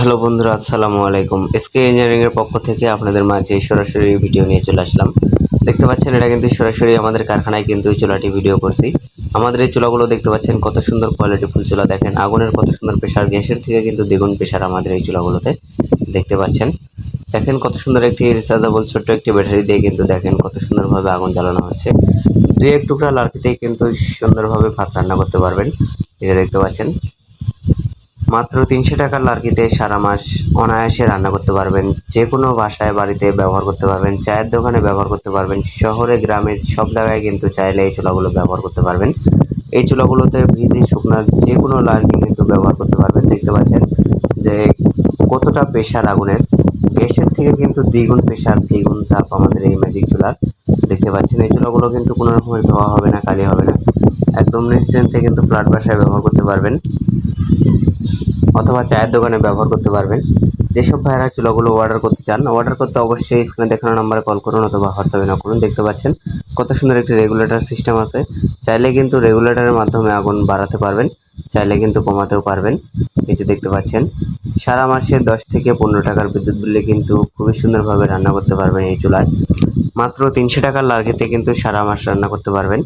Hello বন্ধুরা, আসসালামু আলাইকুম। এসকে ইঞ্জিনিয়ারিং এর পক্ষ থেকে আপনাদের মাঝে সরাসরি ভিডিও নিয়ে চলে আসলাম। দেখতে পাচ্ছেন, এটা কিন্তু সরাসরি আমাদের কারখানায় কিন্তু চুলাটি ভিডিও করছি। আমাদের এই চুলাগুলো দেখতে পাচ্ছেন, কত সুন্দর কোয়ালিটি ফুল চুলা। দেখেন, আগুনের কত সুন্দর প্রেশার গ্যাসের থেকে কিন্তু দ্বিগুণ প্রেশার আমাদের এই চুলাগুলোতে দেখতে পাচ্ছেন। দেখেন, কত সুন্দর একটি রিচার্জেবল ছোট্ট একটি ব্যাটারি দিয়ে কিন্তু দেখেন কত সুন্দরভাবে আগুন জ্বালানো হচ্ছে। দুই এক টুকরা লার্কিতেই কিন্তু সুন্দরভাবে ভাত রান্না করতে পারবেন। এটা দেখতে পাচ্ছেন মাত্র তিনশো টাকার লার্কিতে সারা মাস অনায়াসে রান্না করতে পারবেন। যে কোনো বাসায়, বাড়িতে ব্যবহার করতে পারবেন, চায়ের দোকানে ব্যবহার করতে পারবেন, শহরে গ্রামে সব জায়গায় কিন্তু চাইলে এই চুলাগুলো ব্যবহার করতে পারবেন। এই চুলাগুলোতে ভিজে শুকনা যে কোনো লার্কি কিন্তু ব্যবহার করতে পারবেন। দেখতে পাচ্ছেন যে কতটা প্রেশার আগুনের। গ্যাসের থেকে কিন্তু দ্বিগুণ প্রেশার দ্বিগুণ তাপ আমাদের এই ম্যাজিক চুলার দেখতে পাচ্ছেন, এই চুলাগুলো কিন্তু কোনো রকমের ধোয়া হবে না, কালি হবে না। একদম নিশ্চিন্তে কিন্তু ফ্ল্যাট বাসায় ব্যবহার করতে পারবেন। অথবা চায়ের দোকানে ব্যবহার করতে পারবেন। যেসব ভাইরা চুলাগুলো অর্ডার করতে চান অর্ডার করতে অবশ্যই স্ক্রিনে দেখানো নাম্বারে কল করুন অথবা হোয়াটসঅ্যাপে না করুন। দেখতে পাচ্ছেন কত সুন্দর একটি রেগুলেটর সিস্টেম আছে। চাইলে কিন্তু রেগুলেটরের মাধ্যমে আগুন বাড়াতে পারবেন, চাইলে কিন্তু কমাতেও পারবেন। যে দেখতে পাচ্ছেন, সারা মাসে দশ থেকে পনেরো টাকার বিদ্যুৎ বিলে কিন্তু খুবই সুন্দরভাবে রান্না করতে পারবেন এই চুলায়। মাত্র তিনশো টাকার লার্গেতে কিন্তু সারা মাস রান্না করতে পারবেন।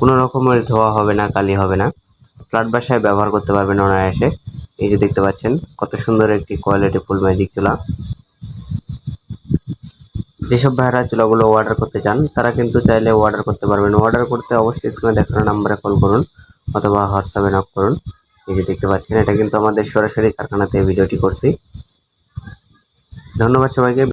কোনো রকমের ধোয়া হবে না, কালি হবে না। ফ্ল্যাট বাসায় ব্যবহার করতে পারবেন অনায়াসে। এই যে দেখতে পাচ্ছেন, কত সুন্দর একটি কোয়ালিটি ফুল ম্যাজিক চুলা। যেসব ভাইরা চুলাগুলো অর্ডার করতে চান, তারা কিন্তু চাইলে অর্ডার করতে পারবেন। অর্ডার করতে অবশ্যই স্ক্রিনে দেখানো নাম্বারে কল করুন অথবা হোয়াটসঅ্যাপে নক করুন। এই যে দেখতে পাচ্ছেন, এটা কিন্তু আমাদের সরাসরি কারখানাতে ভিডিওটি করছি। ধন্যবাদ সবাইকে।